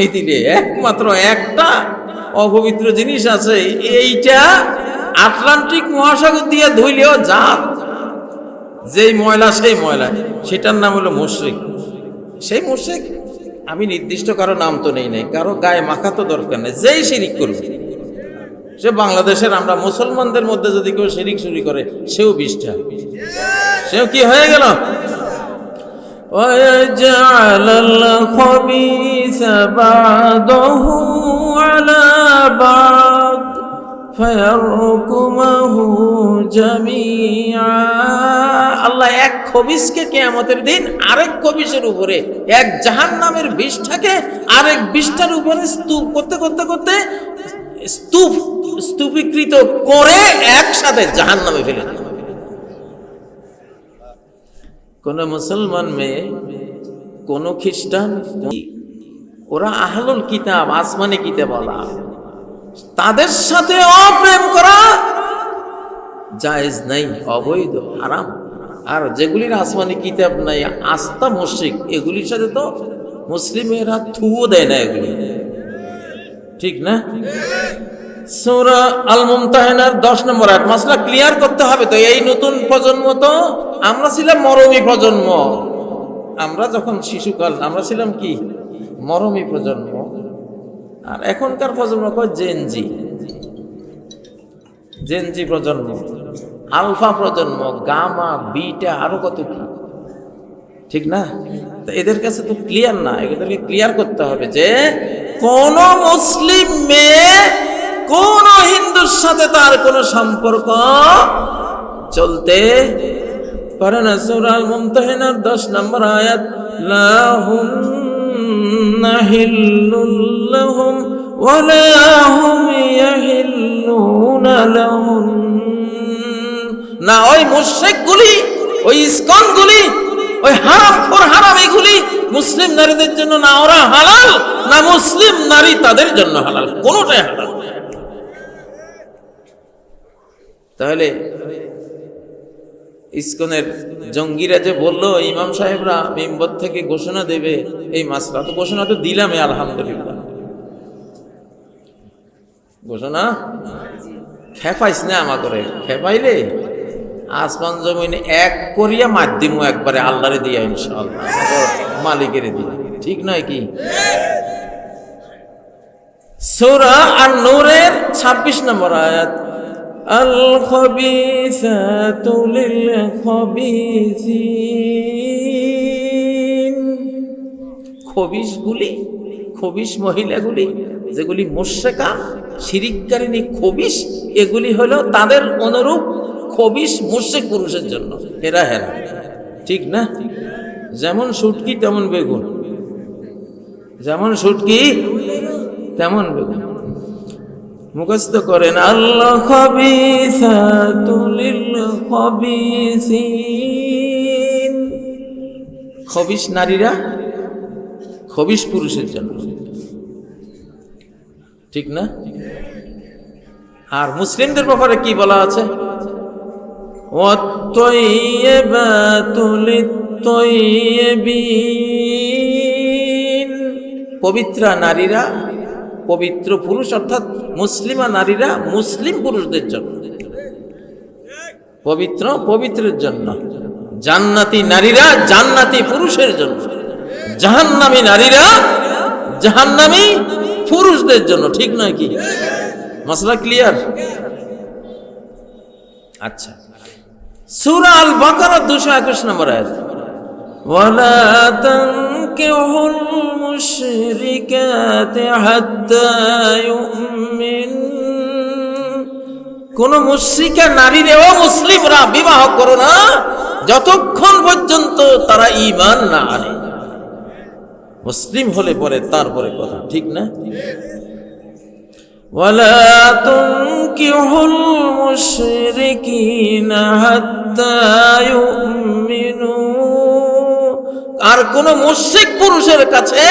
নীতিতে একমাত্র একটা অপবিত্র জিনিস আছে, এইটা আটলান্টিক মহাসাগর দিয়ে ধুইলেও যা যেই ময়লা, সেই ময়লা। সেটার নাম হলো মুশ্রিক। সেই মুশ্রিক, আমি নির্দিষ্ট কারও নাম তো নেই নাই, কারও গায়ে মাখা তো দরকার নেই, যেই শিরিক করবে সে বাংলাদেশের, আমরা মুসলমানদের মধ্যে যদি কেউ শিরিক শুরু করে, সেও বিষ্ঠা। সেও কি হয়ে গেল? ويجعل الخبيث بعضه على بعض فيركمه جميعا আল্লাহ এক খবিসকে কেয়ামতের দিন আরেক খবিসের উপরে এক জাহান নামের বিষটাকে আরেক বিষটার উপরে স্তূপ করতে করতে করতে স্তূপ স্তূপীকৃত করে একসাথে জাহান নামে ফেলে দিল কোন মুসলমান মেয়ে, কোন খ্রিস্টান ওরা আহলুল কিতাব, আসমানে কিতাব বলা তাদের সাথে অপ্রেম করা জায়েজ নাই, অবৈধ, হারাম। আর যেগুলির আসমানি কিতাব নাই আস্থা মুশরিক, এগুলির সাথে তো মুসলিমেরা থুও দেয় না এগুলি। ঠিক না? সূরা আল 10 নম্বর আয়াত। মাসলা ক্লিয়ার করতে হবে তো, এই নতুন প্রজন্ম তো, আমরা ছিলাম মরমী প্রজন্ম। আমরা যখন শিশুকাল আমরা ছিলাম কি? মরমী প্রজন্ম। আর এখনকার প্রজন্ম কয় জেনজি জেনজি প্রজন্ম। আলফা প্রজন্ম, গামা, বিটা, আরও কত কি? ঠিক না? এদের কাছে তো ক্লিয়ার না, এদেরকে ক্লিয়ার করতে হবে যে, কোন মুসলিম মেয়ে সাথে তার কোনো সম্পর্ক চলতে পারে না। সুরাল মুমতাহিনার দশ নম্বর আয়াত, লাহুম নাহিল্লুল্লাহুম ওয়ালা হুম ইয়াহিল্লুনা লাহুম। না, ওই মুশরিকগুলি, ওই ইসকনগুলি, ওই হারাম খোর হারাম এগুলি মুসলিম নারীদের জন্য না, ওরা হালাল না মুসলিম নারী তাদের জন্য হালাল, কোনোটাই হালাল না। তাহলে ইস্কনের জঙ্গিরা যে বলল, ইমাম সাহেবরা মেম্বর থেকে ঘোষণা দেবে, এই মাসলা তো ঘোষণা তো দিলামই, আলহামদুলিল্লাহ। ঘোষণা? খেপাইস না আমা করে, খেপাইলে? আসমান জমিন এক করিয়া মাধ্যম একবারে, আল্লাহরে দিয়া মালিকের দিয়া। ঠিক নয় কি? সূরা আর নৌরের ছাব্বিশ নম্বর আয়াত। লিল খবিসিন খবিসগুলি খবিস মহিলাগুলি, যেগুলি মোশেকা শিরিককারিনী খবিস এগুলি হলো তাদের অনুরূপ খবিস মোশেক পুরুষের জন্য। হেরা হেরা। ঠিক না? যেমন সুটকি, তেমন বেগুন। যেমন সুটকি, তেমন বেগুন। মুখস্থ করেন, আল্লাহ কবি তুলিল নারীরা খবিস পুরুষের জন্য। ঠিক না? আর মুসলিমদের ব্যাপারে কি বলা আছে? পবিত্রা নারীরা পবিত্র পুরুষ অর্থাৎ মুসলিমা নারীরা মুসলিম পুরুষদের জন্য। পবিত্র পবিত্রের জন্য। জান্নাতি নারীরা জান্নাতি পুরুষের জন্য। জাহান্নামী নারীরা জাহান্নামী পুরুষদের জন্য, ঠিক নয় কি? মশলা ক্লিয়ার আচ্ছা। সূরা আল বাকারা 221 নম্বর আয়াত। ওয়ালা তানকিহুল মুশরিকাতি হাত্তা ইউমিন কোন মুশরিকা নারীরে ও মুসলিমরা বিবাহ করো না যতক্ষণ পর্যন্ত তারা ঈমান না আনে মুসলিম হলে পরে তারপরে কথা ঠিক না ولا تنكحوا المشركين حتى يؤمنوا আর কোন মুশরিক পুরুষের কাছে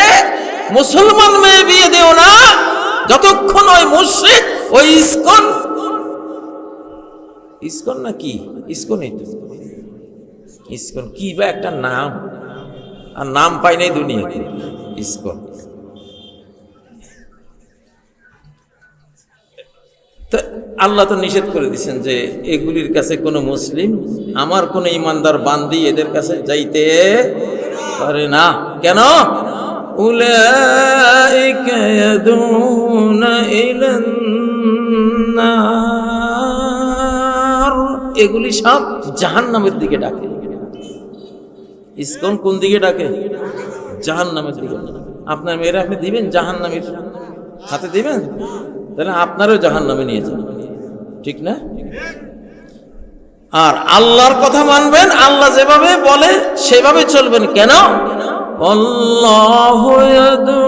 মুসলমান মেয়ে বিয়ে দেও না। যতক্ষণ ওই মুশ্রিক, ওই ইস্কন। ইস্কন না কি? ইস্কনই তো ইস্কন কি বা একটা নাম? আর নাম পাই নাই দুনিয়াতে। ইস্কন। আল্লাহ তো নিষেধ করে দিচ্ছেন যে এগুলির কাছে কোনো মুসলিম, আমার কোনো ইমানদার বান্দি এদের কাছে যাইতে পারে না, কেন। এগুলি সব জাহান্নামের দিকে ডাকে। ইসকন কোন দিকে ডাকে? জাহান্নামের দিকে। আপনার মেয়েরা আপনি দিবেন জাহান্নামের হাতে দিবেন? তাহলে আপনারও জাহান্নামে নিয়ে যান। ঠিক না? আর আল্লাহর কথা মানবেন আল্লাহ যেভাবে বলে সেভাবে চলবেন কেন? আল্লাহু ইয়াদু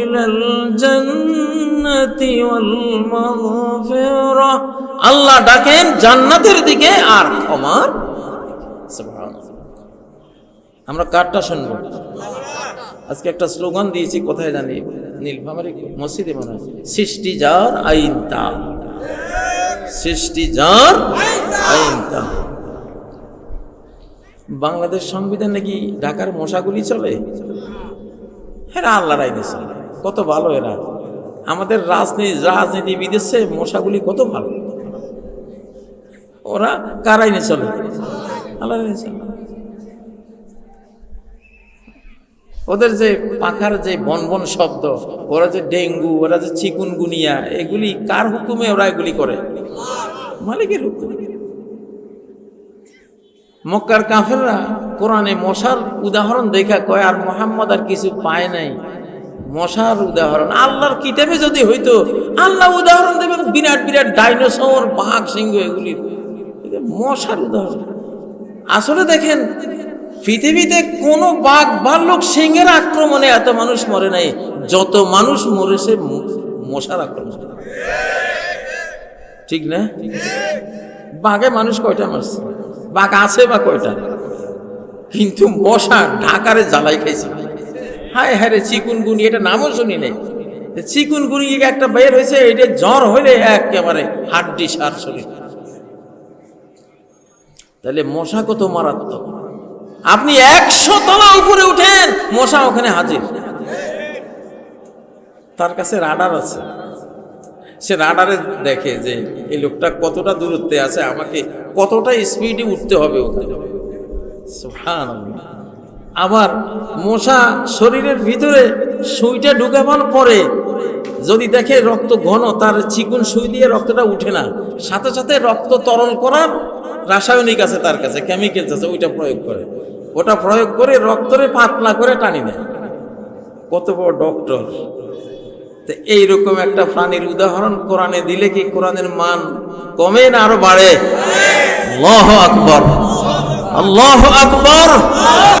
ইলাল জান্নাতি ওয়াল মাগফিরাহ আল্লাহ ডাকেন জান্নাতের দিকে আর ক্ষমার আমরা কারটা শুনব। আজকে একটা স্লোগান দিয়েছি কোথায় জানি? নীলফামারি মসজিদে মনে হয়। সৃষ্টি যার আইন তার। সৃষ্টি যার বাংলাদেশ সংবিধান নাকি ঢাকার মশাগুলি চলে? এরা আল্লাহর আইনে চলে কত ভালো এরা। আমাদের রাজনীতি রাজনীতি বিদেশে মশাগুলি কত ভালো। ওরা কার আইনে চলে? আল্লাহ আইনে চলে। ওদের যে পাখার যে বনবন শব্দ, ওরা যে ডেঙ্গু, ওরা যে চিকুনগুনিয়া, এগুলি কার হুকুমে ওরা এগুলি করে? মালিকের হুকুম। মক্কার কাফেররা কোরআনে মশার উদাহরণ দেখা কয়, আর মোহাম্মদ আর কিছু পায় নাই। মশার উদাহরণ। আল্লাহর কিতাবে যদি হইতো, আল্লাহ উদাহরণ দেবেন, বিরাট বিরাট ডাইনোসর, বাঘ, সিংহ, এগুলি। মশার উদাহরণ। আসলে দেখেন পৃথিবীতে কোনো বাঘ ভাল্লুক সিংহের আক্রমণে এত মানুষ মরে নাই, যত মানুষ মরেছে মশার আক্রমণ। ঠিক না? বাঘে মানুষ কয়টা মারছে? বাঘ আছে বা কয়টা? কিন্তু মশা ঢাকারে জ্বালাই খাইছে। হায় হায় রে চিকুনগুনি এটা নামও শুনি নাই। চিকুনগুনি একটা বের হয়েছে এটা জ্বর হইলে একেবারে হাড্ডি সার শরীর। তাহলে মশা কত মারাত্মক? আপনি একশো তলা উপরে উঠেন, মশা ওখানে হাজির। তার কাছে রাডার আছে। সে রাডারে দেখে যে এই লোকটা কতটা দূরত্বে আছে, আমাকে কতটা স্পিডে উঠতে হবে ওখানে। আবার মশা শরীরের ভিতরে সুইটা ঢুকাবার পরে যদি দেখে রক্ত ঘন, তার চিকুন সুই দিয়ে রক্তটা উঠে না, সাথে সাথে রক্ত তরল করার রাসায়নিক আছে তার কাছে কেমিক্যালস আছে, ওইটা প্রয়োগ করে। ওটা প্রয়োগ করে রক্তরে পাতলা করে টানি দেয় কত বড় ডক্টর তো এইরকম একটা প্রাণীর উদাহরণ কোরআনে দিলে কি কোরআনের মান কমে না আরও বাড়ে? আল্লাহ আকবর। আল্লাহ আকবর।